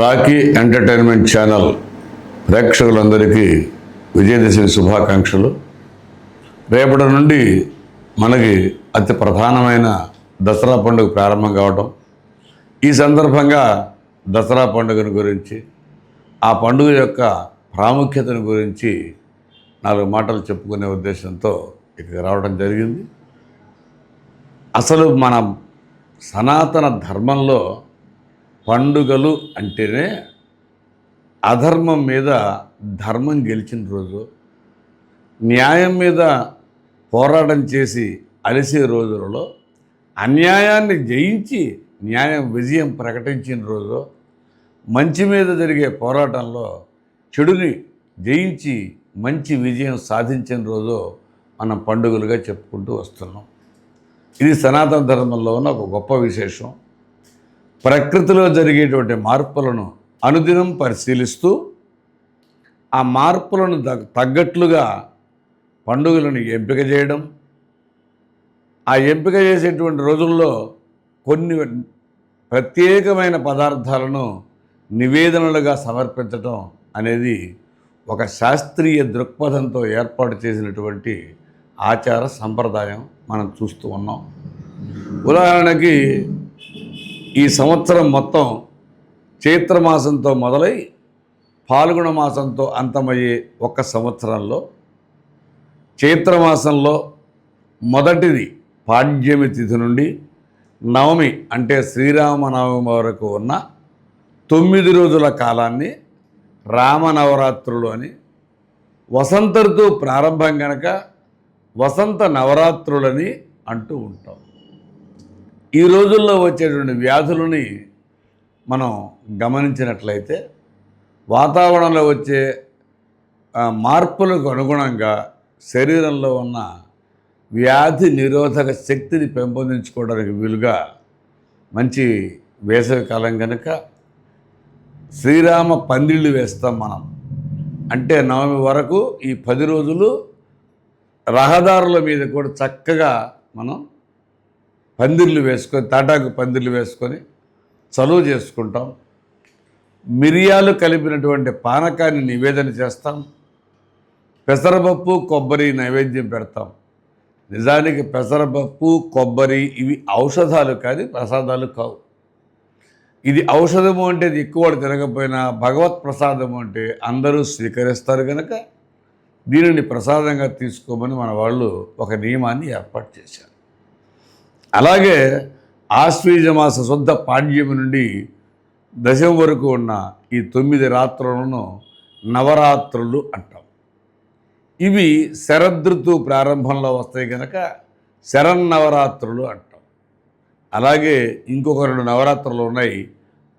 Rocky entertainment channel ప్రేక్షకులందరికీ విజయదశమి శుభాకాంక్షలు. రేపటి నుండి మనకి అతి ప్రధానమైన దసరా పండుగ ప్రారంభం కావడం ఈ సందర్భంగా దసరా పండుగను గురించి ఆ పండుగ యొక్క ప్రాముఖ్యతను గురించి నాలుగు మాటలు చెప్పుకునే ఉద్దేశంతో ఇక్కడికి రావడం జరిగింది. అసలు మన సనాతన ధర్మంలో పండుగలు అంటేనే అధర్మం మీద ధర్మం గెలిచిన రోజు న్యాయం మీద పోరాటం చేసి అలసే రోజులలో అన్యాయాన్ని జయించి న్యాయం విజయం ప్రకటించిన రోజు మంచి మీద జరిగే పోరాటంలో చెడుని జయించి మంచి విజయం సాధించిన రోజు మనం పండుగలుగా చెప్పుకుంటూ వస్తున్నాం. ఇది సనాతన ధర్మంలో ఉన్న ఒక గొప్ప విశేషం. ప్రకృతిలో జరిగేటువంటి మార్పులను అనుదినం పరిశీలిస్తూ ఆ మార్పులను తగ్గట్లుగా పండుగలను ఎంపిక చేయడం. ఆ ఎంపిక చేసేటువంటి రోజుల్లో కొన్ని ప్రత్యేకమైన పదార్థాలను నివేదనలుగా సమర్పించటం అనేది ఒక శాస్త్రీయ దృక్పథంతో ఏర్పాటు చేసినటువంటి ఆచార సంప్రదాయం మనం చూస్తూ ఉన్నాం. ఉదాహరణకి ఈ సంవత్సరం మొత్తం చైత్రమాసంతో మొదలై పాల్గొన మాసంతో అంతమయ్యే ఒక సంవత్సరంలో చైత్రమాసంలో మొదటిది పాడ్యమి తిథి నుండి నవమి అంటే శ్రీరామనవమి వరకు ఉన్న తొమ్మిది రోజుల కాలాన్ని రామనవరాత్రులు అని వసంత ఋతువు ప్రారంభం కనుక వసంత నవరాత్రులని అంటూ ఉంటాం. ఈ రోజుల్లో వచ్చేటువంటి వ్యాధులని మనం గమనించినట్లయితే వాతావరణంలో వచ్చే మార్పులకు అనుగుణంగా శరీరంలో ఉన్న వ్యాధి నిరోధక శక్తిని పెంపొందించుకోవడానికి వీలుగా మంచి వేసవి కాలం కనుక శ్రీరామ పందిళ్ళు వేస్తాం మనం. అంటే నవమి వరకు ఈ పది రోజులు రహదారుల మీద కూడా చక్కగా మనం పందిర్లు వేసుకొని తాటాకు పందిర్లు వేసుకొని చలువ చేసుకుంటాం. మిరియాలు కలిపినటువంటి పానకాన్ని నివేదన చేస్తాం. పెసరపప్పు కొబ్బరి నైవేద్యం పెడతాం. నిజానికి పెసరపప్పు కొబ్బరి ఇవి ఔషధాలు కానీ ప్రసాదాలు కావు. ఇది ఔషధము అంటే ఇది ఎక్కువ తినకపోయినా భగవత్ ప్రసాదము అంటే అందరూ స్వీకరిస్తారు కనుక దీనిని ప్రసాదంగా తీసుకోమని మన వాళ్ళు ఒక నియమాన్ని ఏర్పాటు చేశారు. అలాగే ఆశ్వీజ మాస శుద్ధ పాడ్యమి నుండి దశం వరకు ఉన్న ఈ తొమ్మిది రాత్రులను నవరాత్రులు అంటాం. ఇవి శరదృతు ప్రారంభంలో వస్తాయి కనుక శరన్నవరాత్రులు అంటాం. అలాగే ఇంకొక రెండు నవరాత్రులు ఉన్నాయి.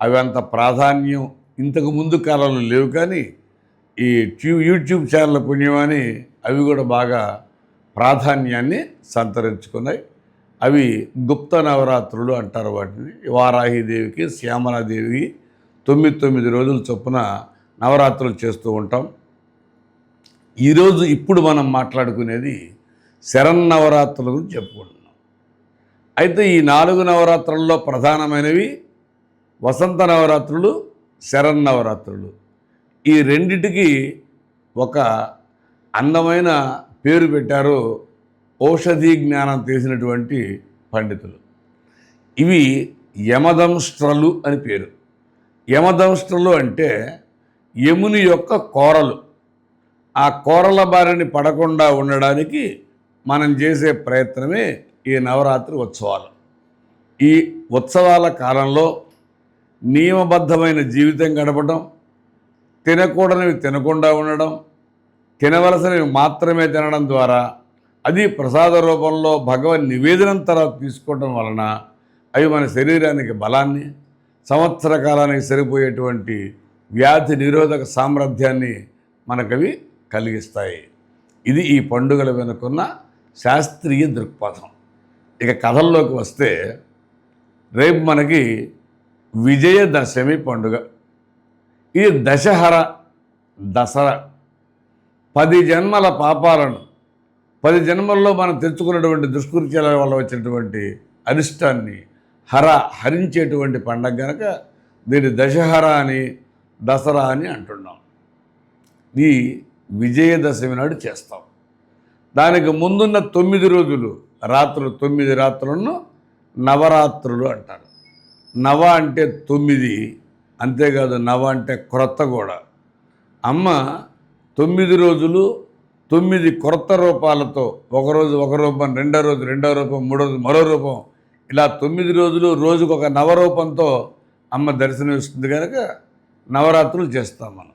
అవి అంత ప్రాధాన్యం ఇంతకు ముందు కాలంలో లేవు కానీ ఈ ట్యూ- యూట్యూబ్ ఛానల్ పుణ్యమని అవి కూడా బాగా ప్రాధాన్యాన్ని సంతరించుకున్నాయి. అవి గుప్త నవరాత్రులు అంటారు వాటిని. వారాహిదేవికి శ్యామలాదేవికి తొమ్మిది తొమ్మిది రోజుల చొప్పున నవరాత్రులు చేస్తూ ఉంటాం. ఈరోజు ఇప్పుడు మనం మాట్లాడుకునేది శరన్నవరాత్రుల గురించి చెప్పుకుంటున్నాం. అయితే ఈ నాలుగు నవరాత్రుల్లో ప్రధానమైనవి వసంత నవరాత్రులు శరన్నవరాత్రులు ఈ రెండిటికి ఒక అందమైన పేరు పెట్టారు ఔషధీ జ్ఞానం తెలిసినటువంటి పండితులు. ఇవి యమదంష్ట్రలు అని పేరు. యమదంష్ట్రలు అంటే యముని యొక్క కోరలు. ఆ కోరల బారిని పడకుండా ఉండడానికి మనం చేసే ప్రయత్నమే ఈ నవరాత్రి ఉత్సవాలు. ఈ ఉత్సవాల కాలంలో నియమబద్ధమైన జీవితం గడపడం తినకూడనివి తినకుండా ఉండడం తినవలసినవి మాత్రమే తినడం ద్వారా అది ప్రసాద రూపంలో భగవన్ నివేదనం తర్వాత తీసుకోవడం వలన అవి మన శరీరానికి బలాన్ని సంవత్సర కాలానికి సరిపోయేటువంటి వ్యాధి నిరోధక సామర్థ్యాన్ని మనకవి కలిగిస్తాయి. ఇది ఈ పండుగల వెనుకున్న శాస్త్రీయ దృక్పథం. ఇక కథల్లోకి వస్తే రేపు మనకి విజయదశమి పండుగ. ఇది దశహర దసరా పది జన్మల పాపాలను పది జన్మల్లో మనం తెచ్చుకున్నటువంటి దుష్కృత్యాల వల్ల వచ్చినటువంటి అరిష్టాన్ని హర హరించేటువంటి పండగ గనక దీన్ని దశహర అని దసరా అని అంటున్నాం. ఈ విజయదశమి నాడు చేస్తాం. దానికి ముందున్న తొమ్మిది రోజులు రాత్రులు తొమ్మిది రాత్రులను నవరాత్రులు అంటారు. నవ అంటే తొమ్మిది అంతేకాదు నవ అంటే క్రొత్త కూడా అమ్మ తొమ్మిది రోజులు తొమ్మిది కొత్త రూపాలతో ఒకరోజు ఒక రూపం రెండో రోజు రెండో రూపం మూడో రోజు మరో రూపం. ఇలా తొమ్మిది రోజులు రోజుకు ఒక నవరూపంతో అమ్మ దర్శనం ఇస్తుంది కనుక నవరాత్రులు చేస్తాం మనం.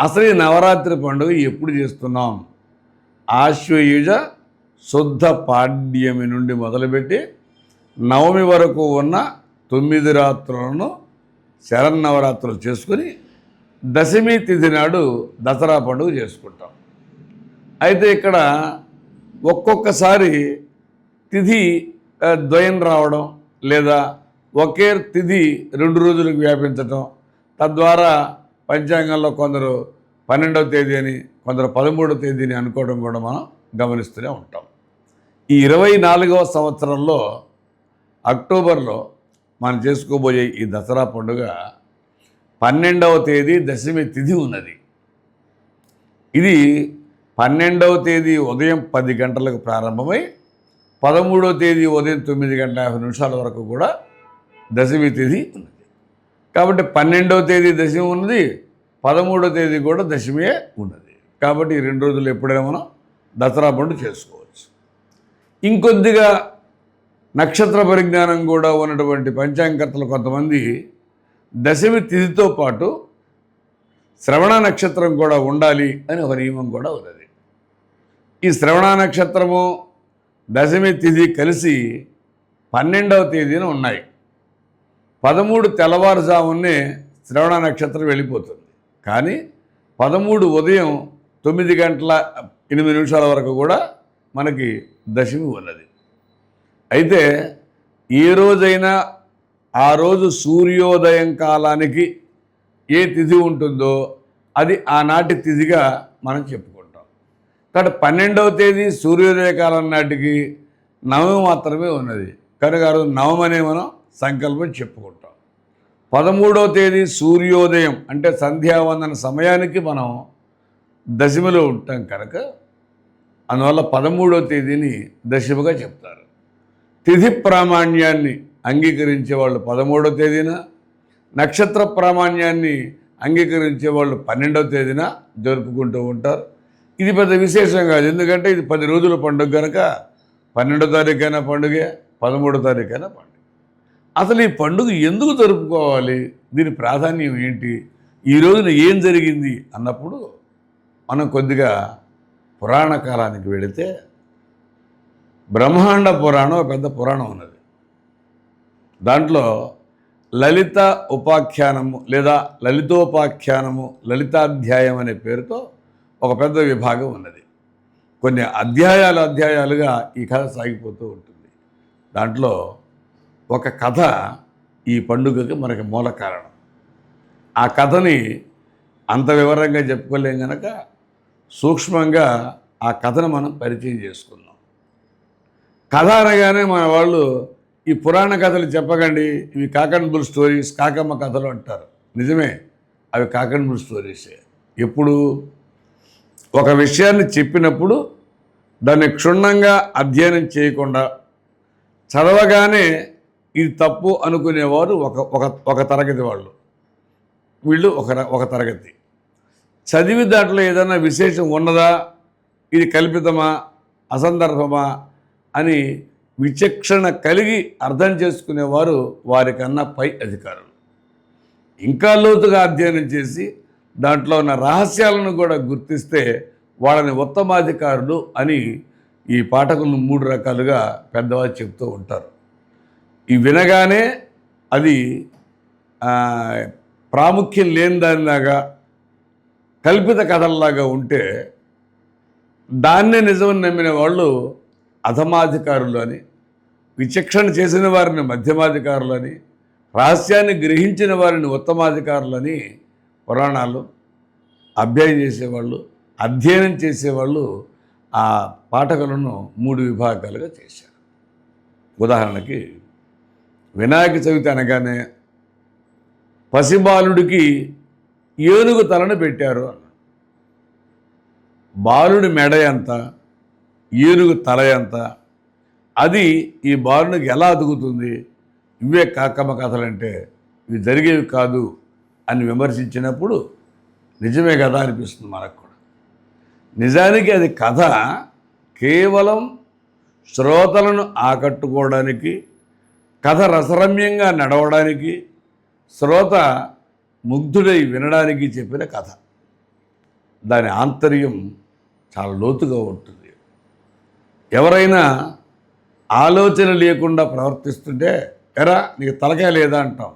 అసలు ఈ నవరాత్రి పండుగ ఎప్పుడు చేస్తున్నాం? ఆశ్వయుజ శుద్ధ పాడ్యమి నుండి మొదలుపెట్టి నవమి వరకు ఉన్న తొమ్మిది రాత్రులను శరన్నవరాత్రులు చేసుకుని దశమి తిథి నాడు దసరా పండుగ చేసుకుంటాం. అయితే ఇక్కడ ఒక్కొక్కసారి తిథి ద్వయం రావడం లేదా ఒకే తిథి రెండు రోజులకు వ్యాపించటం తద్వారా పంచాంగంలో కొందరు పన్నెండవ తేదీ అని కొందరు పదమూడవ తేదీని అనుకోవడం కూడా మనం గమనిస్తూనే ఉంటాం. ఈ ఇరవై నాలుగవ సంవత్సరంలో అక్టోబర్లో మనం చేసుకోబోయే ఈ దసరా పండుగ పన్నెండవ తేదీ దశమి తిథి ఉన్నది. ఇది పన్నెండవ తేదీ ఉదయం పది గంటలకు ప్రారంభమై పదమూడవ తేదీ ఉదయం తొమ్మిది గంటల యాభై నిమిషాల వరకు కూడా దశమి తిథి ఉన్నది. కాబట్టి పన్నెండవ తేదీ దశమి ఉన్నది పదమూడవ తేదీ కూడా దశమియే ఉన్నది. కాబట్టి ఈ రెండు రోజులు ఎప్పుడైనా మనం దసరా పండు చేసుకోవచ్చు. ఇంకొద్దిగా నక్షత్ర పరిజ్ఞానం కూడా ఉన్నటువంటి పంచాంగకర్తలు కొంతమంది దశమి తిథితో పాటు శ్రవణ నక్షత్రం కూడా ఉండాలి అని ఒక నియమం కూడా ఉంది ఈ శ్రవణ నక్షత్రము దశమి తిథి కలిసి పన్నెండవ తేదీన ఉన్నాయి. పదమూడు తెల్లవారుజామునే శ్రవణ నక్షత్రం వెళ్ళిపోతుంది. కానీ పదమూడు ఉదయం తొమ్మిది గంటల ఎనిమిది నిమిషాల వరకు కూడా మనకి దశమి ఉన్నది. అయితే ఏ రోజైనా ఆ రోజు సూర్యోదయం కాలానికి ఏ తిథి ఉంటుందో అది ఆనాటి తిథిగా మనం చెప్పుకోవాలి కాబట్టి పన్నెండవ తేదీ సూర్యోదయ కాలం నాటికి నవమి మాత్రమే ఉన్నది. కనుక నవమనే మనం సంకల్పం చెప్పుకుంటాం. పదమూడవ తేదీ సూర్యోదయం అంటే సంధ్యావందన సమయానికి మనం దశమిలో ఉంటాం కనుక అందువల్ల పదమూడవ తేదీని దశమగా చెప్తారు. తిథి ప్రామాణ్యాన్ని అంగీకరించే వాళ్ళు పదమూడవ తేదీన నక్షత్ర ప్రామాణ్యాన్ని అంగీకరించే వాళ్ళు పన్నెండవ తేదీన జరుపుకుంటూ ఉంటారు. ఇది పెద్ద విశేషం కాదు. ఎందుకంటే ఇది పది రోజుల పండుగ కనుక పన్నెండో తారీఖైనా పండుగే పదమూడో తారీఖైనా పండుగ. అసలు ఈ పండుగ ఎందుకు జరుపుకోవాలి? దీని ప్రాధాన్యం ఏంటి? ఈ రోజున ఏం జరిగింది? అన్నప్పుడు మనం కొద్దిగా పురాణ కాలానికి వెళితే బ్రహ్మాండ పురాణం ఒక పెద్ద పురాణం ఉన్నది. దాంట్లో లలిత ఉపాఖ్యానము లేదా లలితోపాఖ్యానము లలితాధ్యాయం అనే పేరుతో ఒక పెద్ద విభాగం ఉన్నది. కొన్ని అధ్యాయాలు అధ్యాయాలుగా ఈ కథ సాగిపోతూ ఉంటుంది. దాంట్లో ఒక కథ ఈ పండుగకి మనకి మూల కారణం. ఆ కథని అంత వివరంగా చెప్పుకోలేం కనుక సూక్ష్మంగా ఆ కథను మనం పరిచయం చేసుకుందాం. కథ అనగానే మన వాళ్ళు ఈ పురాణ కథలు చెప్పకండి ఇవి కాకండబుల్ స్టోరీస్ కాకమ్మ కథలు అంటారు. నిజమే అవి కాకండబుల్ స్టోరీసే. ఎప్పుడు? ఒక విషయాన్ని చెప్పినప్పుడు దాన్ని క్షుణ్ణంగా అధ్యయనం చేయకుండా చదవగానే ఇది తప్పు అనుకునేవారు ఒక ఒక ఒక తరగతి వాళ్ళు. వీళ్ళు ఒక ఒక తరగతి. చదివి దాంట్లో ఏదైనా విశేషం ఉన్నదా? ఇది కల్పితమా? అసందర్భమా? అని విచక్షణ కలిగి అర్థం చేసుకునేవారు వారికన్నా పై అధికారులు. ఇంకా లోతుగా అధ్యయనం చేసి దాంట్లో ఉన్న రహస్యాలను కూడా గుర్తిస్తే వాళ్ళని ఉత్తమాధికారులు అని ఈ పాఠకులను మూడు రకాలుగా పెద్దవాళ్ళు చెప్తూ ఉంటారు. ఈ వినగానే అది ప్రాముఖ్యం లేని దానిలాగా కల్పిత కథల్లాగా ఉంటే దాన్నే నిజం నమ్మిన వాళ్ళు అధమాధికారులు అని విచక్షణ చేసిన వారిని మధ్యమాధికారులు అని రహస్యాన్ని గ్రహించిన వారిని ఉత్తమాధికారులని పురాణాలు అభ్యయం చేసేవాళ్ళు అధ్యయనం చేసేవాళ్ళు ఆ పాఠకులను మూడు విభాగాలుగా చేశారు. ఉదాహరణకి వినాయక చవితి అనగానే పసిబాలుడికి ఏనుగు తలను పెట్టారు బాలుడి మెడ ఎంత ఏనుగు తల ఎంత అది ఈ బాలునికి ఎలా అదుగుతుంది ఇవే కాకమ్మ కథలంటే ఇవి జరిగేవి కాదు అని విమర్శించినప్పుడు నిజమే కదా అనిపిస్తుంది మనకు కూడా. నిజానికి అది కథ కేవలం శ్రోతలను ఆకట్టుకోవడానికి కథ రసరమ్యంగా నడవడానికి శ్రోత ముగ్ధుడై వినడానికి చెప్పిన కథ. దాని ఆంతర్యం చాలా లోతుగా ఉంటుంది. ఎవరైనా ఆలోచన లేకుండా ప్రవర్తిస్తుంటే ఎరా నీకు తలకాయ లేదా అంటాం.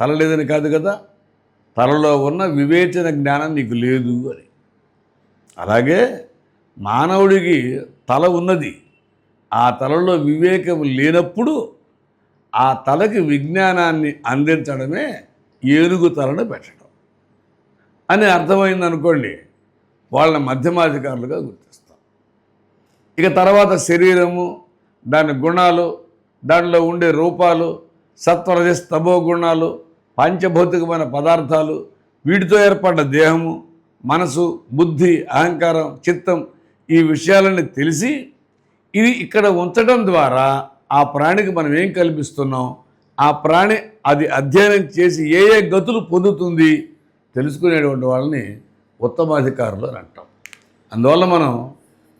తల లేదని కాదు కదా? తలలో ఉన్న వివేచన జ్ఞానం నీకు లేదు అని. అలాగే మానవుడికి తల ఉన్నది. ఆ తలలో వివేకం లేనప్పుడు ఆ తలకి విజ్ఞానాన్ని అందించడమే ఏనుగు తలను పెట్టడం. అని అర్థమైంది అనుకోండి వాళ్ళని మధ్యమాధికారులుగా గుర్తిస్తాం. ఇక తర్వాత శరీరము దాని గుణాలు దానిలో ఉండే రూపాలు సత్వరజ స్తభో గుణాలు పంచభౌతికమైన పదార్థాలు వీటితో ఏర్పడ్డ దేహము మనసు బుద్ధి అహంకారం చిత్తం ఈ విషయాలని తెలిసి ఇది ఇక్కడ ఉంచడం ద్వారా ఆ ప్రాణికి మనం ఏం కల్పిస్తున్నాం? ఆ ప్రాణి అది అధ్యయనం చేసి ఏ ఏ గతులు పొందుతుంది? తెలుసుకునేటువంటి వాళ్ళని ఉత్తమాధికారులు అని అంటాం. అందువల్ల మనం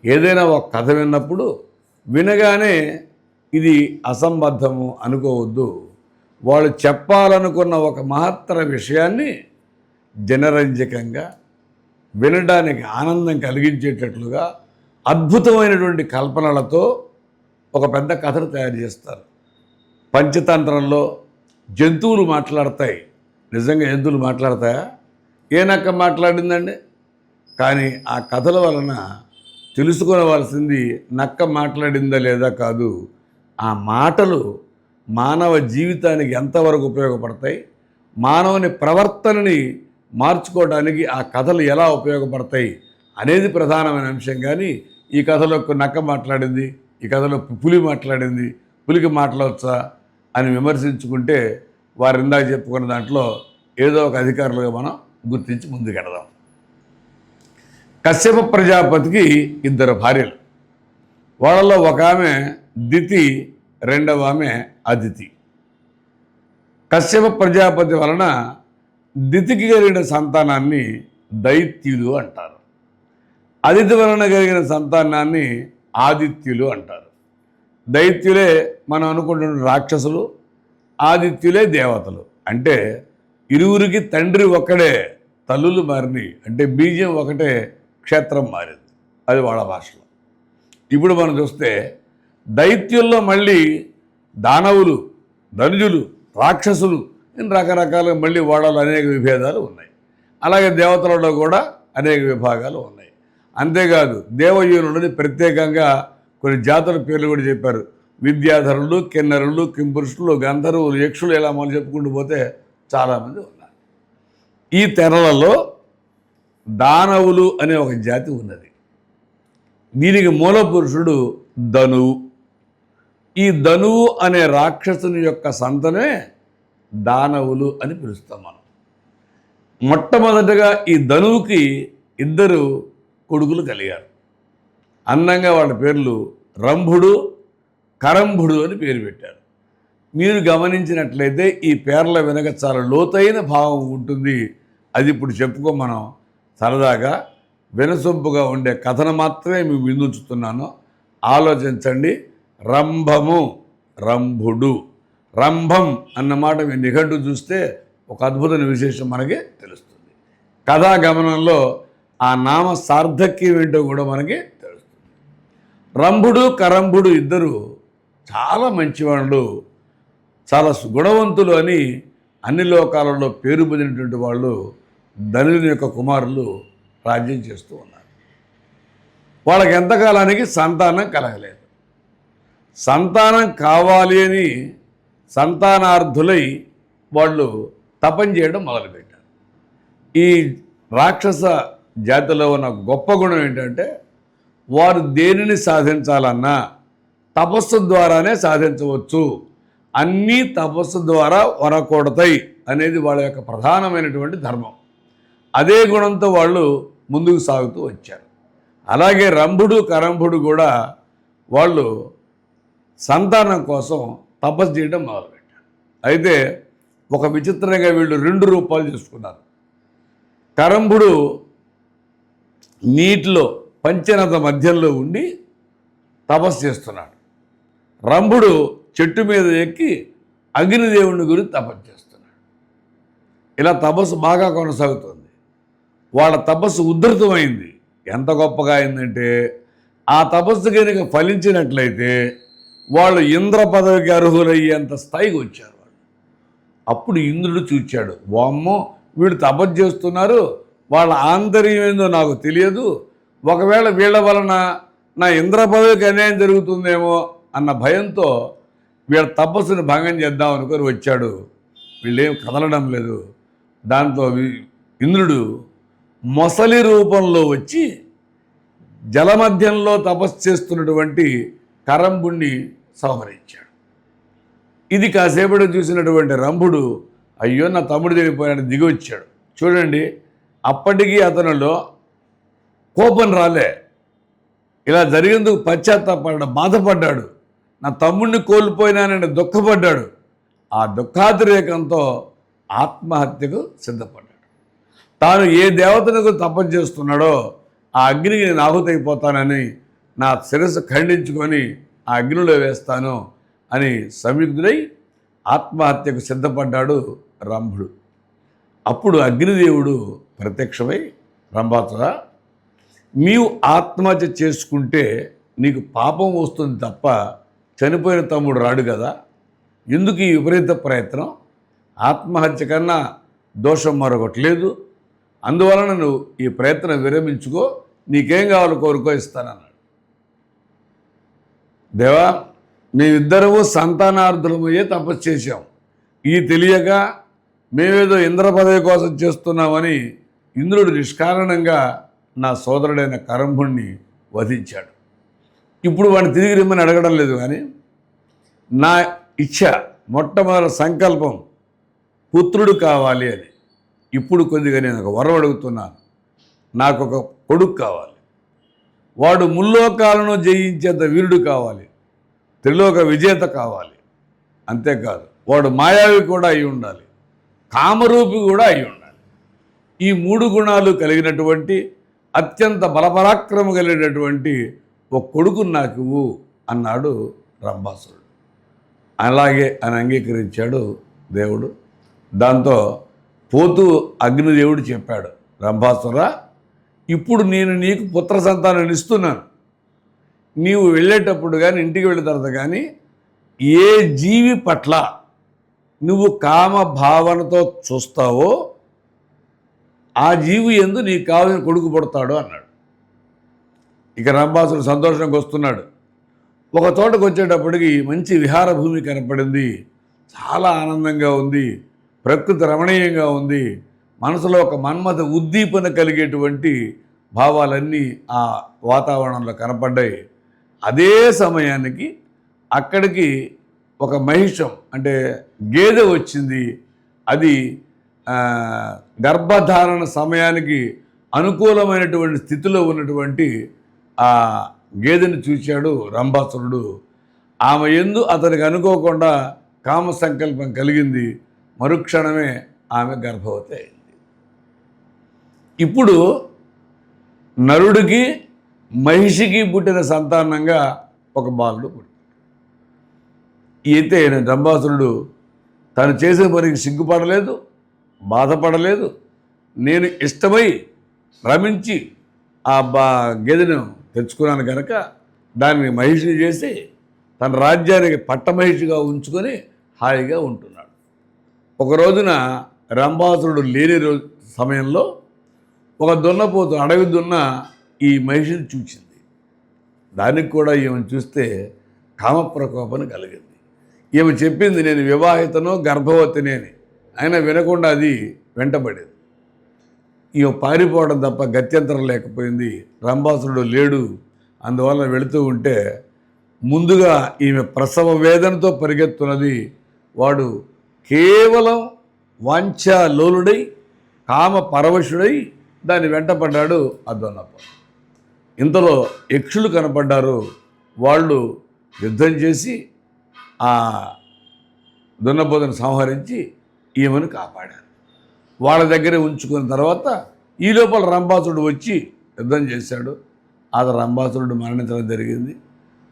ఏదైనా ఒక కథ విన్నప్పుడు వినగానే ఇది అసంబద్ధము అనుకోవద్దు. వాళ్ళు చెప్పాలనుకున్న ఒక మహత్తర విషయాన్ని జనరంజకంగా వినడానికి ఆనందం కలిగించేటట్లుగా అద్భుతమైనటువంటి కల్పనలతో ఒక పెద్ద కథను తయారు చేస్తారు. పంచతంత్రంలో జంతువులు మాట్లాడతాయి. నిజంగా జంతువులు మాట్లాడతాయా? ఏ నక్క మాట్లాడిందండి? కానీ ఆ కథల వలన తెలుసుకోవలసింది నక్క మాట్లాడిందా లేదా కాదు. ఆ మాటలు మానవ జీవితానికి ఎంతవరకు ఉపయోగపడతాయి? మానవుని ప్రవర్తనని మార్చుకోవడానికి ఆ కథలు ఎలా ఉపయోగపడతాయి అనేది ప్రధానమైన అంశం. కానీ ఈ కథలో ఒక నక్క మాట్లాడింది ఈ కథలో పులి మాట్లాడింది పులికి మాట్లాడవచ్చా అని విమర్శించుకుంటే వారు ఇందాక చెప్పుకున్న దాంట్లో ఏదో ఒక అధికారులుగా మనం గుర్తించి ముందుకెడదాం. కశ్యప ప్రజాపతికి ఇద్దరు భార్యలు. వాళ్ళలో ఒక ఆమె దితి రెండవ ఆమె అదితి. కశ్యప ప్రజాపతి వలన దితికి కలిగిన సంతానాన్ని దైత్యులు అంటారు. అదితి వలన కలిగిన సంతానాన్ని ఆదిత్యులు అంటారు. దైత్యులే మనం అనుకుంటున్న రాక్షసులు ఆదిత్యులే దేవతలు. అంటే ఇరువురికి తండ్రి ఒక్కడే తల్లులు మారినాయి అంటే బీజం ఒకటే క్షేత్రం మారింది. అది వాళ్ళ భాషలో. ఇప్పుడు మనం చూస్తే దైత్యుల్లో మళ్ళీ దానవులు ధనుజులు రాక్షసులు ఇన్ని రకరకాలుగా మళ్ళీ వాళ్ళలో అనేక విభేదాలు ఉన్నాయి. అలాగే దేవతలలో కూడా అనేక విభాగాలు ఉన్నాయి. అంతేకాదు దేవయూనులని ప్రత్యేకంగా కొన్ని జాతుల పేర్లు కూడా చెప్పారు. విద్యాధరులు కిన్నరులు కింపురుషులు గంధర్వులు యక్షులు ఇలా మనం చెప్పుకుంటూ పోతే చాలామంది ఉన్నారు. ఈ తెరలలో దానవులు అనే ఒక జాతి ఉన్నది. దీనికి మూల పురుషుడు ధనువు ఈ ధనువు అనే రాక్షసుని యొక్క సంతనే దానవులు అని పిలుస్తాం మనం. మొట్టమొదటగా ఈ ధనువుకి ఇద్దరు కొడుకులు కలిగారు. అందంగా వాళ్ళ పేర్లు రంభుడు కరంభుడు అని పేరు పెట్టారు. మీరు గమనించినట్లయితే ఈ పేర్ల వెనక చాలా లోతైన భావం ఉంటుంది. అది ఇప్పుడు చెప్పుకో మనం సరదాగా వినసొంపుగా ఉండే కథను మాత్రమే మేము విందుంచుతున్నాను ఆలోచించండి. రంభము రంభుడు. రంభం అన్నమాట మీ నిఘంటు చూస్తే ఒక అద్భుతమైన విశేషం మనకి తెలుస్తుంది. కథా గమనంలో ఆ నామ సార్థక్యం ఏంటో కూడా మనకి తెలుస్తుంది. రంభుడు కరంభుడు ఇద్దరు చాలా మంచివాళ్ళు చాలా గుణవంతులు అని అన్ని లోకాలలో పేరు పొందినటువంటి వాళ్ళు ధనుని యొక్క కుమారులు రాజ్యం చేస్తూ ఉన్నారు. వాళ్ళకి ఎంతకాలానికి సంతానం కలగలేదు. సంతానం కావాలి అని సంతానార్థులై వాళ్ళు తపం చేయడం మొదలుపెట్టారు. ఈ రాక్షస జాతిలో ఉన్న గొప్ప గుణం ఏంటంటే వారు దేనిని సాధించాలన్నా తపస్సు ద్వారానే సాధించవచ్చు. అన్నీ తపస్సు ద్వారా వరకూడతాయి అనేది వాళ్ళ యొక్క ప్రధానమైనటువంటి ధర్మం. అదే గుణంతో వాళ్ళు ముందుకు సాగుతూ వచ్చారు. అలాగే రంభుడు కరంభుడు కూడా వాళ్ళు సంతానం కోసం తపస్సు చేయడం మొదలుపెట్టారు. అయితే ఒక విచిత్రంగా వీళ్ళు రెండు రూపాలు చేసుకున్నారు. కరంభుడు నీటిలో పంచనత మధ్యంలో ఉండి తపస్సు చేస్తున్నాడు. రంభుడు చెట్టు మీద ఎక్కి అగ్నిదేవుని గురించి తపస్సు చేస్తున్నాడు. ఇలా తపస్సు బాగా కొనసాగుతుంది. వాళ్ళ తపస్సు ఉద్ధృతమైంది ఎంత గొప్పగా అయిందంటే ఆ తపస్సు కనుక ఫలించినట్లయితే వాళ్ళు ఇంద్ర పదవికి అర్హులయ్యేంత స్థాయికి వచ్చారు వాళ్ళు. అప్పుడు ఇంద్రుడు చూచాడు వామ్మో వీడు తపస్సు చేస్తున్నారు వాళ్ళ ఆంతర్యం ఏందో నాకు తెలియదు ఒకవేళ వీళ్ళ వలన నా ఇంద్ర పదవికి అన్యాయం జరుగుతుందేమో అన్న భయంతో వీళ్ళ తపస్సును భంగం చేద్దాం అనుకొని వచ్చాడు. వీళ్ళేం కదలడం లేదు. దాంతో ఇంద్రుడు మొసలి రూపంలో వచ్చి జలమధ్యంలో తపస్సు చేస్తున్నటువంటి కరంబుణ్ణి సంహరించాడు. ఇది కాసేపటి చూసినటువంటి రంభుడు అయ్యో నా తమ్ముడు దిగిపోయాడు దిగి వచ్చాడు చూడండి అప్పటికీ అతనిలో కోపం రాలే. ఇలా జరిగేందుకు పశ్చాత్తాపడ్డాడు బాధపడ్డాడు. నా తమ్ముడిని కోల్పోయినానని దుఃఖపడ్డాడు. ఆ దుఃఖాతిరేకంతో ఆత్మహత్యకు సిద్ధపడ్డాడు. తాను ఏ దేవతనకు తపస్సు చేస్తున్నాడో ఆ అగ్నికి నేను ఆహుతైపోతానని నా శిరస్సు ఖండించుకొని ఆ అగ్నిలో వేస్తాను అని సంయుక్తుడై ఆత్మహత్యకు సిద్ధపడ్డాడు రంభుడు. అప్పుడు అగ్నిదేవుడు ప్రత్యక్షమై రంభాసుర నీవు ఆత్మహత్య చేసుకుంటే నీకు పాపం వస్తుంది తప్ప చనిపోయిన తమ్ముడు రాడు కదా. ఎందుకు ఈ విపరీత ప్రయత్నం? ఆత్మహత్య కన్నా దోషం మరొకటి లేదు. అందువలన నువ్వు ఈ ప్రయత్నం విరమించుకో. నీకేం కావాలో కోరుకో ఇస్తానన్నాడు. దేవా మేమిద్దరము సంతానార్థులమయ్యే తపస్సు చేశాం. ఈ తెలియక మేమేదో ఇంద్ర పదవి కోసం చేస్తున్నామని ఇంద్రుడు నిష్కారణంగా నా సోదరుడైన కరంభుణ్ణి వధించాడు. ఇప్పుడు వాడిని తిరిగి రమ్మని అడగడం లేదు కానీ నా ఇచ్ఛ మొట్టమొదటి సంకల్పం పుత్రుడు కావాలి అని. ఇప్పుడు కొద్దిగా నేను ఒక వరం అడుగుతున్నాను. నాకు ఒక కొడుకు కావాలి. వాడు ముల్లోకాలను జయించేంత వీరుడు కావాలి. త్రిలోక విజేత కావాలి. అంతేకాదు వాడు మాయావి కూడా అయి ఉండాలి. కామరూపి కూడా అయి ఉండాలి. ఈ మూడు గుణాలు కలిగినటువంటి అత్యంత బలపరాక్రమ కలిగినటువంటి ఒక కొడుకు నాకు అన్నాడు రంభాసురుడు. అలాగే అని అంగీకరించాడు దేవుడు. దాంతో పోతూ అగ్నిదేవుడు చెప్పాడు రంభాసుర ఇప్పుడు నేను నీకు పుత్ర సంతానాన్ని ఇస్తున్నాను. నీవు వెళ్ళేటప్పుడు కానీ ఇంటికి వెళ్ళిన తర్వాత కానీ ఏ జీవి పట్ల నువ్వు కామ భావనతో చూస్తావో ఆ జీవి ఎందు నీకు కావలసిన కొడుకు పుడతాడు అన్నాడు. ఇక రాంబాసుడు సంతోషంగా వస్తున్నాడు. ఒక తోటకు వచ్చేటప్పటికి మంచి విహార భూమి కనపడింది. చాలా ఆనందంగా ఉంది. ప్రకృతి రమణీయంగా ఉంది. మనసులో ఒక మన్మథ ఉద్దీపన కలిగేటువంటి భావాలన్నీ ఆ వాతావరణంలో కనపడ్డాయి. అదే సమయానికి అక్కడికి ఒక మహిషం అంటే గేదె వచ్చింది. అది గర్భధారణ సమయానికి అనుకూలమైనటువంటి స్థితిలో ఉన్నటువంటి ఆ గేదెను చూశాడు రంభాసురుడు. ఆమె ఎందు అతనికి అనుకోకుండా కామ సంకల్పం కలిగింది. మరుక్షణమే ఆమె గర్భవతి అయింది. ఇప్పుడు నరుడికి మహిషికి పుట్టిన సంతానంగా ఒక బాలుడు పుట్టాడు. అయితే రంభాసురుడు తను చేసే పనికి సిగ్గుపడలేదు బాధపడలేదు. నేను ఇష్టమై రమించి ఆ బా గేదెను తెచ్చుకున్నాను కనుక దాన్ని మహిషిని చేసి తన రాజ్యానికి పట్టమహిషిగా ఉంచుకొని హాయిగా ఉంటున్నాడు. ఒక రోజున రంభాసురుడు లేని రోజు సమయంలో ఒక దున్నపోతు అడవి దున్న ఈ మహిషిని చూచింది. దానికి కూడా ఈమె చూస్తే కామప్రకోపం కలిగింది. ఈమె చెప్పింది నేను వివాహితను గర్భవతిని అని. అయినా వినకుండా అది వెంటబడేది. ఈమె పారిపోవడం తప్ప గత్యంతరం లేకపోయింది. రంభాసురుడు లేడు. అందువల్ల వెళుతూ ఉంటే ముందుగా ఈమె ప్రసవ వేదనతో పరిగెత్తున్నది. వాడు కేవలం వాంఛాలోలుడై కామ పరవశుడై దాని వెంటపడ్డాడు ఆ దొన్నప్ప ఇంతలో యక్షులు కనపడ్డారు. వాళ్ళు యుద్ధం చేసి ఆ దున్నపోతను సంహరించి ఈమెను కాపాడారు. వాళ్ళ దగ్గరే ఉంచుకున్న తర్వాత ఈ లోపల రంభాసుడు వచ్చి యుద్ధం చేశాడు. ఆ రంభాసురుడు మరణించడం జరిగింది.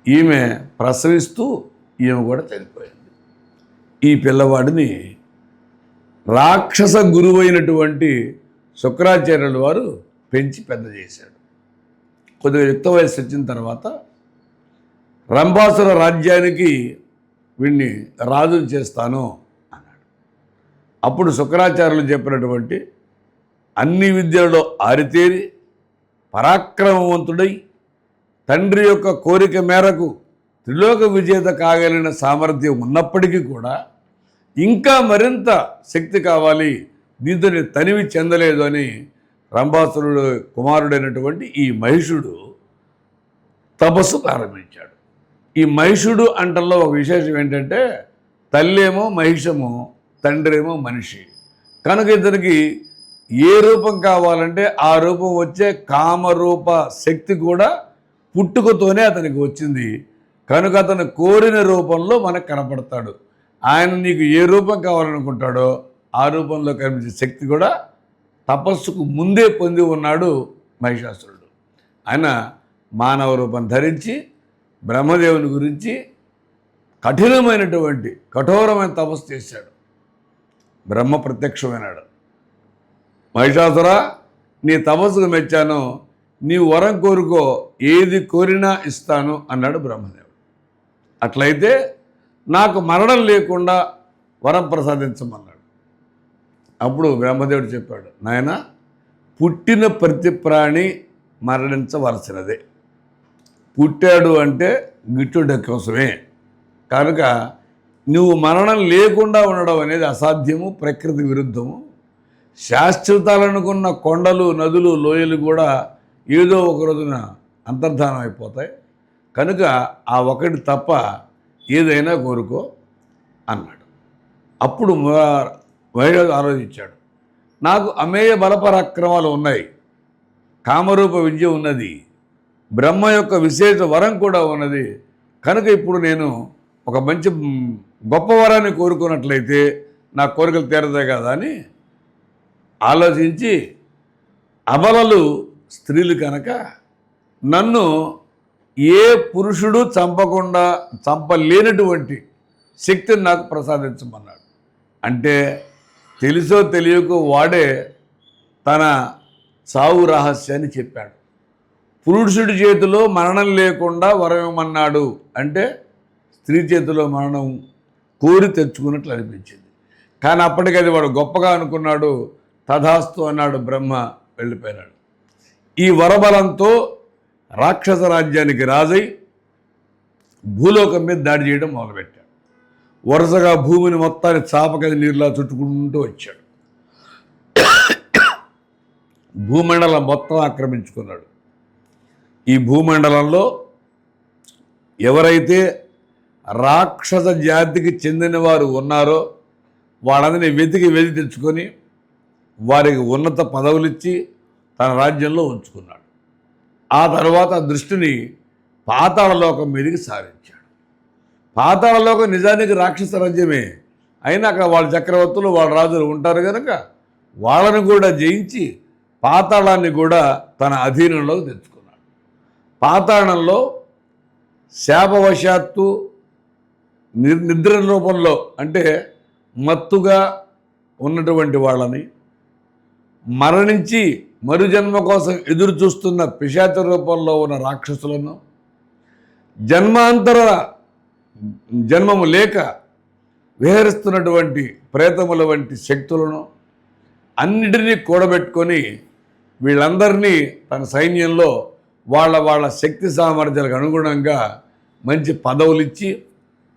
ఈమె ప్రసవిస్తూ ఈమె కూడా చనిపోయింది. ఈ పిల్లవాడిని రాక్షస గురువైనటువంటి శుక్రాచార్యుల వారు పెంచి పెద్ద చేశాడు. కొద్దిగా యుక్త వయసు వచ్చిన తర్వాత రంభాసుర రాజ్యానికి వీణ్ణి రాజు చేస్తాను అన్నాడు. అప్పుడు శుక్రాచార్యులు చెప్పినటువంటి అన్ని విద్యలలో ఆరితేరి పరాక్రమవంతుడై తండ్రి యొక్క కోరిక మేరకు త్రిలోక విజేత కాగలిగిన సామర్థ్యం ఉన్నప్పటికీ కూడా ఇంకా మరింత శక్తి కావాలి దీంతో తనివి చెందలేదు అని రంభాసురుడు కుమారుడైనటువంటి ఈ మహిషుడు తపస్సు ప్రారంభించాడు. ఈ మహిషుడు అంటల్లో ఒక విశేషం ఏంటంటే తల్లేమో మహిషము తండ్రేమో మనిషి. కనుక ఇతనికి ఏ రూపం కావాలంటే ఆ రూపం వచ్చే కామరూప శక్తి కూడా పుట్టుకతోనే అతనికి వచ్చింది. కనుక అతను కోరిన రూపంలో మనకు కనపడతాడు. ఆయన నీకు ఏ రూపం కావాలనుకుంటాడో ఆ రూపంలో కనిపించే శక్తి కూడా తపస్సుకు ముందే పొంది ఉన్నాడు మహిషాసురుడు. ఆయన మానవ రూపం ధరించి బ్రహ్మదేవుని గురించి కఠినమైనటువంటి కఠోరమైన తపస్సు చేశాడు. బ్రహ్మ ప్రత్యక్షమైనాడు. మహిషాసుర నీ తపస్సుకు మెచ్చాను నీ వరం కోరుకో ఏది కోరినా ఇస్తాను అన్నాడు బ్రహ్మదేవుడు. అట్లయితే నాకు మరణం లేకుండా వరం ప్రసాదించమన్నాడు. అప్పుడు బ్రహ్మదేవుడు చెప్పాడు నాయన పుట్టిన ప్రతి ప్రాణి మరణించవలసినదే. పుట్టాడు అంటే గిట్టుడ కోసమే. కనుక నువ్వు మరణం లేకుండా ఉండడం అనేది అసాధ్యము ప్రకృతి విరుద్ధము. శాశ్వతాలనుకున్న కొండలు నదులు లోయలు కూడా ఏదో ఒక రోజున అంతర్ధానం అయిపోతాయి. కనుక ఆ ఒకటి తప్ప ఏదైనా కోరుకో అన్నాడు. అప్పుడు వైరాజు ఆలోచించాడు నాకు అమేయ బలపరాక్రమాలు ఉన్నాయి. కామరూప విద్య ఉన్నది. బ్రహ్మ యొక్క విశేష వరం కూడా ఉన్నది. కనుక ఇప్పుడు నేను ఒక మంచి గొప్ప వరాన్ని కోరుకున్నట్లయితే నా కోరికలు తీరదే కదా అని ఆలోచించి అబలలు స్త్రీలు కనుక నన్ను ఏ పురుషుడు చంపకుండా చంపలేనటువంటి శక్తిని నాకు ప్రసాదించమన్నాడు. అంటే తెలుసో తెలియకో వాడే తన సావు రహస్యాన్ని చెప్పాడు. పురుషుడి చేతిలో మరణం లేకుండా వరం అంటే స్త్రీ చేతిలో మరణం కోరి తెచ్చుకున్నట్లు అనిపించింది. కానీ అప్పటికి అది వాడు గొప్పగా అనుకున్నాడు. తథాస్తు అన్నాడు బ్రహ్మ వెళ్ళిపోయినాడు. ఈ వరబలంతో రాక్షస రాజ్యానికి రాజై భూలోకం మీద దాడి చేయడం మొదలుపెట్టాడు. వరుసగా భూమిని మొత్తాన్ని చాపకది నీరులా చుట్టుకుంటూ వచ్చాడు. భూమండలం మొత్తం ఆక్రమించుకున్నాడు. ఈ భూమండలంలో ఎవరైతే రాక్షస జాతికి చెందిన వారు ఉన్నారో వాళ్ళందరినీ వెతికి వెతి తెచ్చుకొని వారికి ఉన్నత పదవులిచ్చి తన రాజ్యంలో ఉంచుకున్నాడు. ఆ తర్వాత దృష్టిని పాతాళలోకం మీదకి సారించాడు. పాతాళలోకం నిజానికి రాక్షస రాజ్యమే. అయినా అక్కడ వాళ్ళ చక్రవర్తులు వాళ్ళ రాజులు ఉంటారు కనుక వాళ్ళను కూడా జయించి పాతాళాన్ని కూడా తన అధీనంలో తెచ్చుకున్నాడు. పాతాళంలో శాపవశాత్తు నిద్ర రూపంలో అంటే మత్తుగా ఉన్నటువంటి వాళ్ళని మరణించి మరుజన్మ కోసం ఎదురు చూస్తున్న పిశాచ రూపంలో ఉన్న రాక్షసులను జన్మాంతర జన్మము లేక విహరిస్తున్నటువంటి ప్రేతముల వంటి శక్తులను అన్నిటినీ కూడబెట్టుకొని వీళ్ళందరినీ తన సైన్యంలో వాళ్ళ వాళ్ళ శక్తి సామర్థ్యాలకు అనుగుణంగా మంచి పదవులు ఇచ్చి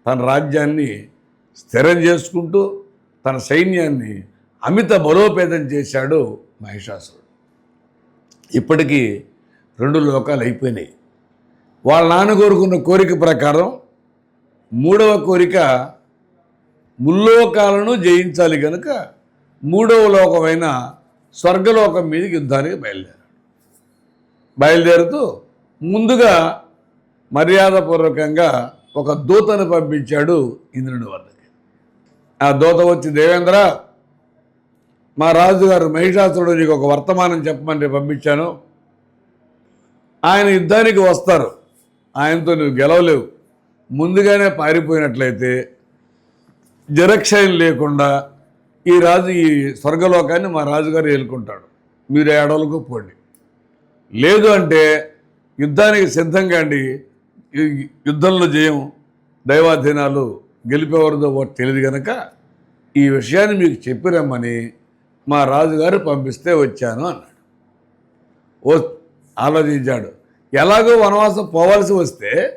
తన రాజ్యాన్ని స్థిరం చేసుకుంటూ తన సైన్యాన్ని అమిత బలోపేతం చేశాడు మహిషాసురుడు. ఇప్పటికీ రెండు లోకాలు అయిపోయినాయి. వాళ్ళ నాన్న కోరుకున్న కోరిక ప్రకారం మూడవ కోరిక ముల్లోకాలను జయించాలి కనుక మూడవ లోకమైన స్వర్గలోకం మీదకి యుద్ధానికి బయలుదేరాడు. బయలుదేరుతూ ముందుగా మర్యాదపూర్వకంగా ఒక దూతను పంపించాడు ఇంద్రుని వద్దకి. ఆ దూత వచ్చి దేవేంద్ర మా రాజుగారు మహిషాసురుడు నీకు ఒక వర్తమానం చెప్పమని పంపించాను. ఆయన యుద్ధానికి వస్తారు. ఆయనతో నువ్వు గెలవలేవు. ముందుగానే పారిపోయినట్లయితే జరక్షయం లేకుండా ఈ రాజు ఈ స్వర్గలోకాన్ని మా రాజుగారు ఏలుకుంటాడు. మీరు ఏడవలకు పోండి. లేదు అంటే యుద్ధానికి సిద్ధంగా అండి. యుద్ధంలో జయం దైవాధీనాలు గెలిపేవారిదో ఒకటి తెలియదు కనుక ఈ విషయాన్ని మీకు చెప్పిరమ్మని మా రాజుగారు పంపిస్తే వచ్చాను అన్నాడు. ఓ ఆలోచించాడు. ఎలాగో వనవాసం పోవాల్సి వస్తే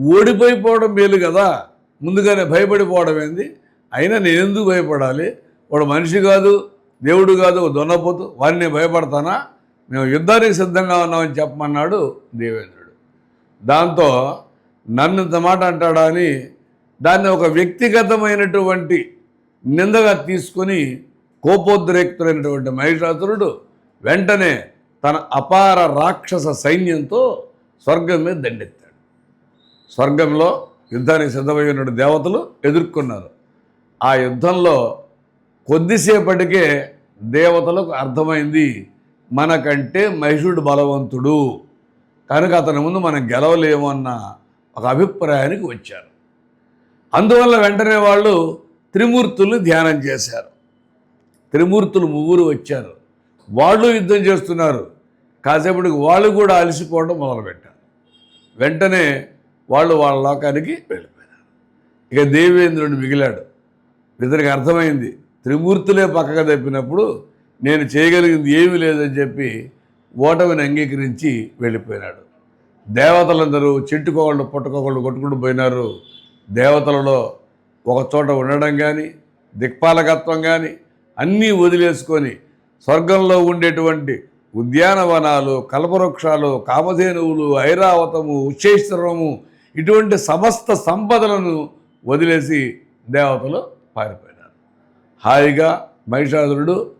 ఓడిపోయిపోవడం మేలు కదా. ముందుగానే భయపడిపోవడం ఏంది? అయినా నేను ఎందుకు భయపడాలి? వాడు మనిషి కాదు దేవుడు కాదు దొన్నపోతు వారిని భయపడతానా? మేము యుద్ధానికి సిద్ధంగా ఉన్నామని చెప్పమన్నాడు దేవేంద్రుడు. దాంతో నన్ను ఇంత మాట అంటాడా అని దాన్ని ఒక వ్యక్తిగతమైనటువంటి నిందగా తీసుకొని కోపోద్రేక్తులైనటువంటి మహిషాసురుడు వెంటనే తన అపార రాక్షస సైన్యంతో స్వర్గం మీద దండెత్తాడు. స్వర్గంలో యుద్ధానికి సిద్ధమైనటువంటి దేవతలు ఎదుర్కొన్నారు. ఆ యుద్ధంలో కొద్దిసేపటికే దేవతలకు అర్థమైంది మనకంటే మహిషుడు బలవంతుడు కనుక అతని ముందు మనం గెలవలేము అన్న ఒక అభిప్రాయానికి వచ్చారు. అందువల్ల వెంటనే వాళ్ళు త్రిమూర్తులు ధ్యానం చేశారు. త్రిమూర్తులు ముగ్గురు వచ్చారు. వాళ్ళు యుద్ధం చేస్తున్నారు. కాసేపటికి వాళ్ళు కూడా అలసిపోవడం మొదలుపెట్టారు. వెంటనే వాళ్ళు వాళ్ళ లోకానికి వెళ్ళిపోయినారు. ఇక దేవేంద్రుడు మిగిలాడు. ఇతనికి అర్థమైంది త్రిమూర్తులే పక్కగా తప్పినప్పుడు నేను చేయగలిగింది ఏమీ లేదని చెప్పి ఓటమిని అంగీకరించి వెళ్ళిపోయినాడు. దేవతలందరూ చెట్టుకోగళ్ళు పుట్టుకోగళ్ళు కొట్టుకుంటూ పోయినారు. దేవతలలో ఒక చోట ఉండడం కానీ దిక్పాలకత్వం కానీ అన్నీ వదిలేసుకొని స్వర్గంలో ఉండేటువంటి ఉద్యానవనాలు కల్పవృక్షాలు కామధేనువులు ఐరావతము ఉచ్చేశ్వరము ఇటువంటి సమస్త సంపదలను వదిలేసి దేవతలు పారిపోయినారు. హాయిగా మహిషాసురుడు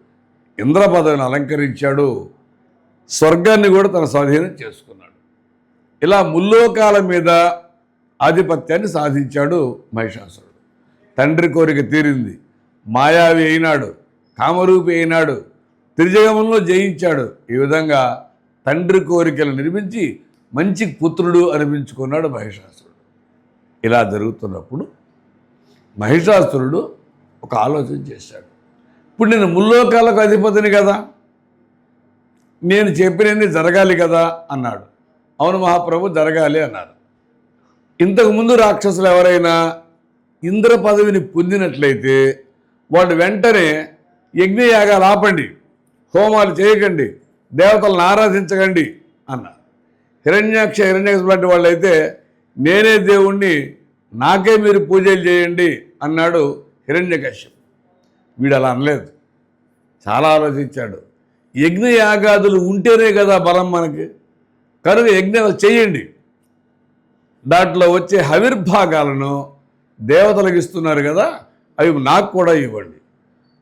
ఇంద్ర పదవిని అలంకరించాడు. స్వర్గాన్ని కూడా తన స్వాధీనం చేసుకున్నాడు. ఇలా ముల్లోకాల మీద ఆధిపత్యాన్ని సాధించాడు మహిషాసురుడు. తండ్రి కోరిక తీరింది. మాయావి అయినాడు కామరూపి అయినాడు త్రిజగమంలో జయించాడు. ఈ విధంగా తండ్రి కోరికలు నిర్మించి మంచి పుత్రుడు అనిపించుకున్నాడు మహిషాసురుడు. ఇలా జరుగుతున్నప్పుడు మహిషాసురుడు ఒక ఆలోచన చేశాడు. ఇప్పుడు నేను ముల్లోకాలకు అధిపతిని కదా నేను చెప్పినన్ని జరగాలి కదా అన్నాడు. అవును మహాప్రభు జరగాలి అన్నారు ఇంతకుముందు రాక్షసులు ఎవరైనా ఇంద్ర పదవిని పొందినట్లయితే వాడు వెంటనే యజ్ఞయాగాలు ఆపండి హోమాలు చేయకండి దేవతలను ఆరాధించకండి అన్నారు. హిరణ్యాక్ష హిరణ్యాక్ష లాంటి వాళ్ళైతే నేనే దేవుణ్ణి నాకే మీరు పూజలు చేయండి అన్నాడు హిరణ్యకశ్యప్. వీడు అలా అనలేదు. చాలా ఆలోచించాడు. యజ్ఞయాగాదులు ఉంటేనే కదా బలం మనకి. కనుక యజ్ఞాలు చేయండి. దాంట్లో వచ్చే హవిర్భాగాలను దేవతలకు ఇస్తున్నారు కదా అవి నాకు కూడా ఇవ్వండి.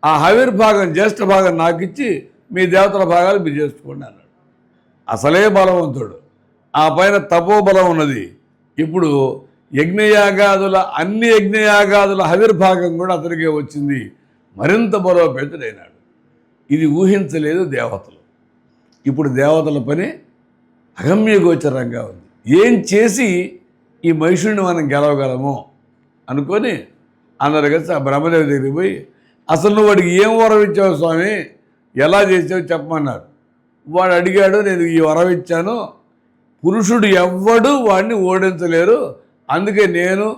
ఆ హవిర్భాగం జ్యేష్ఠ భాగం నాకు ఇచ్చి మీ దేవతల భాగాలు మీరు చేసుకోండి అన్నాడు. అసలే బలవంతుడు. ఆ పైన తపోబలం ఉన్నది. ఇప్పుడు యజ్ఞయాగాదుల అన్ని యజ్ఞయాగాదుల హవిర్భాగం కూడా అతనికే వచ్చింది. మరింత బలోపేతుడైనాడు. ఇది ఊహించలేదు దేవతలు. ఇప్పుడు దేవతల పని అగమ్యగోచరంగా ఉంది. ఏం చేసి ఈ మహిషుడిని మనం గెలవగలము అనుకొని అందరు కలిసి ఆ బ్రహ్మదేవి దగ్గరికి పోయి అసలు నువ్వు వాడికి ఏం వరం ఇచ్చావు స్వామి? ఎలా చేసావు చెప్పమన్నారు. వాడు అడిగాడు నేను ఈ వరం ఇచ్చాను. పురుషుడు ఎవ్వడు వాడిని ఓడించలేరు. అందుకే నేను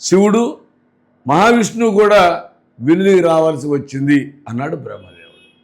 శివుడు మహావిష్ణువు కూడా వినుదికి రావాల్సి వచ్చింది అన్నాడు బ్రహ్మ